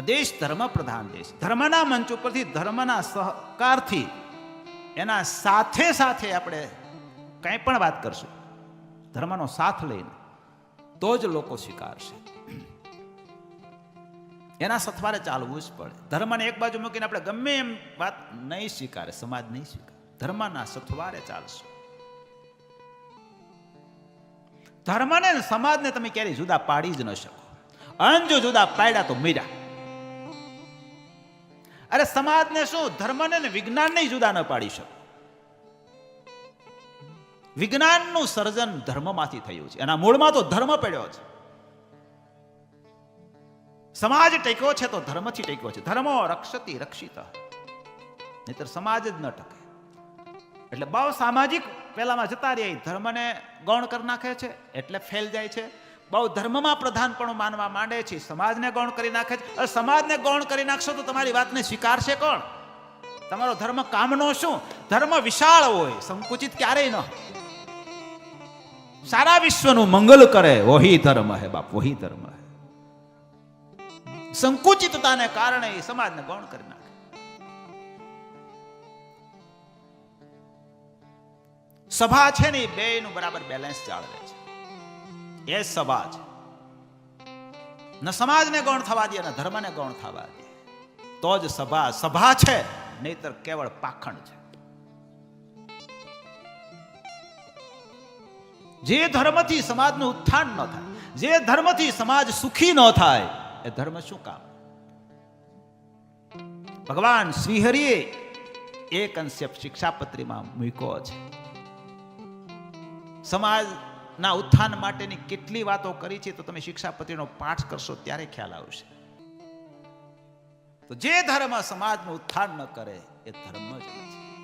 દેશ ધર્મ પ્રધાન દેશ. ધર્મના મંચ ઉપરથી ધર્મના સહકારથી એના સાથે સાથે આપણે કંઈ પણ વાત કરશું. ધર્મનો સાથ લઈને તો જ લોકો સ્વીકારશે. એના સથવારે ચાલવું જ પડે. ધર્મને એક બાજુ મૂકીને આપણે ગમે એમ વાત નહીં સ્વીકારે, સમાજ નહીં સ્વીકારે. ધર્મના સથવારે ચાલશું. ધર્મને સમાજને તમે ક્યારેય જુદા પાડી જ ન શકો. અંજો જુદા પાડ્યા તો મીરા અરે સમાજને શું, ધર્મને ને વિજ્ઞાનને જુદા ન પાડી શકો. વિજ્ઞાનનું સર્જન ધર્મમાંથી થયું છે. એના મૂળમાં તો ધર્મ પડ્યો છે. સમાજ ટેક્યો છે તો ધર્મથી ટેક્યો છે. ધર્મો રક્ષતી રક્ષિત. નહીતર સમાજ જ ન ટકે. એટલે બહુ સામાજિક પેલામાં જતા રહે ધર્મને ગૌણ કરી નાખે છે, એટલે ફેલ જાય છે. બહુ ધર્મમાં પ્રધાનપણું માનવા માંડે છે. સમાજને ગૌણ કરી નાખે છે. હવે સમાજને ગૌણ કરી નાખશો તો તમારી વાતને સ્વીકારશે કોણ? તમારો ધર્મ કામનો શું? ધર્મ વિશાળ હોય, સંકુચિત ક્યારેય ન. સારા વિશ્વનું મંગલ કરે, વહી ધર્મ હે બાપ, વહી ધર્મ હે. સંકુચિતતાને કારણે એ સમાજને ગૌણ કરી નાખે. સભા છે ને એ બેનું બરાબર બેલેન્સ જાળવે છે. એ સમાજ ન સમાજને ગૌણ થવા દે, ન ધર્મને ગૌણ થવા દે. તો જ સભા સભા છે, નહીતર કેવળ પાખંડ છે. જે ધર્મથી સમાજનું ઉત્થાન ન થાય, જે ધર્મથી સમાજ સુખી ન થાય, એ ધર્મ શું કામ? ભગવાન શ્રીહરિએ એ કન્સેપ્ટ શિક્ષાપત્રીમાં મૂક્યો છે. સમાજના ઉત્થાન માટેની કેટલી વાતો કરી છે, તો તમે શિક્ષાપત્રીનો પાઠ કરશો ત્યારે ખ્યાલ આવશે. તો જે ધર્મ સમાજનું ઉત્થાન ન કરે, એ ધર્મ જ નથી.